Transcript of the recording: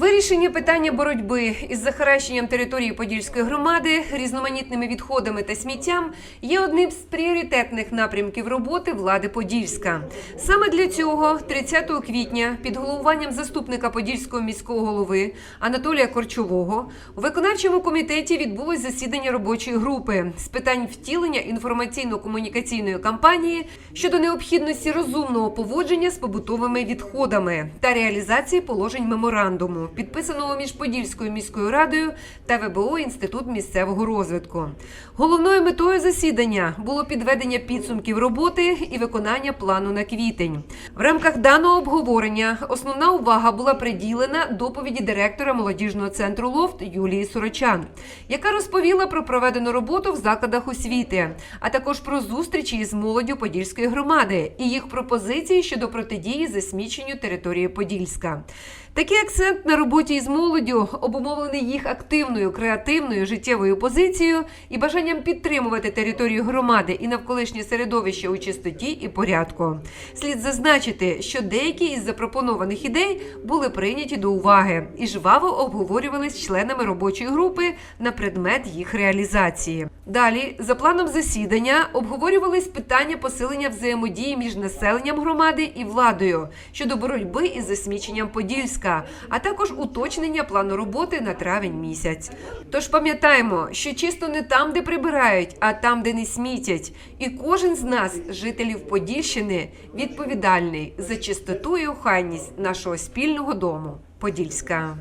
Вирішення питання боротьби із захаращенням території Подільської громади, різноманітними відходами та сміттям є одним з пріоритетних напрямків роботи влади Подільська. Саме для цього 30 квітня під головуванням заступника Подільського міського голови Анатолія Корчового у виконавчому комітеті відбулось засідання робочої групи з питань втілення інформаційно-комунікаційної кампанії щодо необхідності розумного поводження з побутовими відходами та реалізації положень меморандуму, підписаного між Подільською міською радою та ВБО Інститут місцевого розвитку. Головною метою засідання було підведення підсумків роботи і виконання плану на квітень. В рамках даного обговорення основна увага була приділена доповіді директора молодіжного центру Лофт Юлії Сорочан, яка розповіла про проведену роботу в закладах освіти, а також про зустрічі із молоддю Подільської громади і їх пропозиції щодо протидії засміченню території Подільська. Такий акцент на роботі із молоддю обумовлений їх активною, креативною життєвою позицією і бажанням підтримувати територію громади і навколишнє середовище у чистоті і порядку. Слід зазначити, що деякі із запропонованих ідей були прийняті до уваги і жваво обговорювались з членами робочої групи на предмет їх реалізації. Далі, за планом засідання, обговорювались питання посилення взаємодії між населенням громади і владою щодо боротьби із засміченням Подільська, а також уточнення плану роботи на травень місяць. Тож пам'ятаємо, що чисто не там, де прибирають, а там, де не смітять. І кожен з нас, жителів Подільщини, відповідальний за чистоту і охайність нашого спільного дому. Подільська.